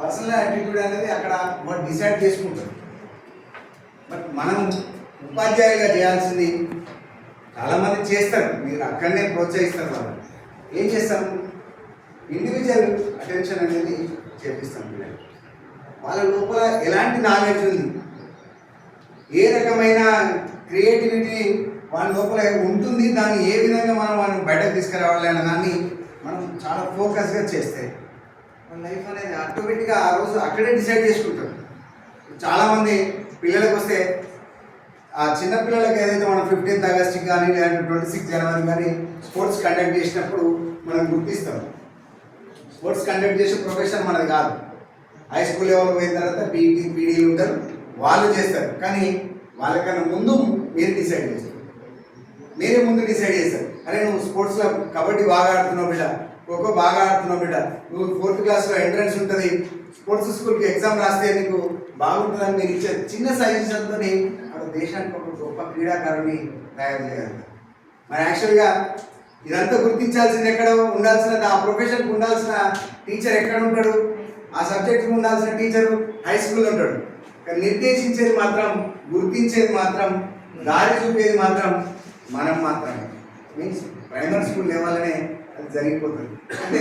Personal attitude అనేది అక్కడ వాడు డిసైడ్ చేసుకుంటాడు. బట్ మనం ఉపాధ్యాయులుగా చేయాల్సింది చాలామంది చేస్తారు. మీరు అక్కడనే ప్రోత్సహిస్తారు వాళ్ళు ఏం చేస్తాం ఇండివిజువల్ అటెన్షన్ అనేది చేపిస్తాం పిల్లలు వాళ్ళ లోపల ఎలాంటి నాలెడ్జ్ ఉంది? ఏ రకమైన క్రియేటివిటీ వాళ్ళ లోపల ఉంటుంది? దాన్ని ఏ విధంగా మనం వాళ్ళని బయటకు తీసుకురావాలి అనే దాన్ని మనం చాలా ఫోకస్గా చేస్తే లైఫ్ అనేది ఆటోమేటిక్గా ఆ రోజు అక్కడే డిసైడ్ చేసుకుంటారు చాలామంది పిల్లలకు వస్తే ఆ చిన్న పిల్లలకి ఏదైతే మనం ఫిఫ్టీన్త్ ఆగస్ట్ కానీ లేదంటే ట్వంటీ సిక్స్ జనవరి కానీ స్పోర్ట్స్ కండక్ట్ చేసినప్పుడు మనం గుర్తిస్తాం. స్పోర్ట్స్ కండక్ట్ చేసే ప్రొఫెషన్ మనది కాదు. హై స్కూల్ లెవెల్ పోయిన తర్వాత పీటీ పీడీలు ఉంటారు వాళ్ళు చేస్తారు. కానీ వాళ్ళకన్నా ముందు మీరు డిసైడ్ చేస్తారు మీరే ముందు డిసైడ్ చేస్తారు అరే నువ్వు స్పోర్ట్స్లో కబడ్డీ బాగా ఆడుతున్నావు బిడ్డ. ఖోఖో బాగా ఆడుతున్నావు బిడ్డ. నువ్వు ఫోర్త్ క్లాస్లో ఎంట్రన్స్ ఉంటుంది. స్పోర్ట్స్ స్కూల్కి ఎగ్జామ్ రాస్తే నీకు బాగుంటుందని మీరు ఇచ్చే చిన్న సజెషన్తో అక్కడ దేశానికి ఒక గొప్ప క్రీడాకారుని తయారు చేయగలుగుతారు మరి యాక్చువల్గా ఇదంతా గుర్తించాల్సింది ఎక్కడ ఉండాల్సిన ఆ ప్రొఫెషన్కి ఉండాల్సిన టీచర్ ఎక్కడ ఉంటాడు? ఆ సబ్జెక్ట్కి ఉండాల్సిన టీచరు హై స్కూల్లో ఉంటాడు. కానీ నిర్దేశించేది మాత్రం గుర్తించేది మాత్రం దారి చూపేది మాత్రం మనం మాత్రమే. మీన్స్ ప్రైమరీ స్కూల్ లెవెల్నే అది జరిగిపోతుంది. అంటే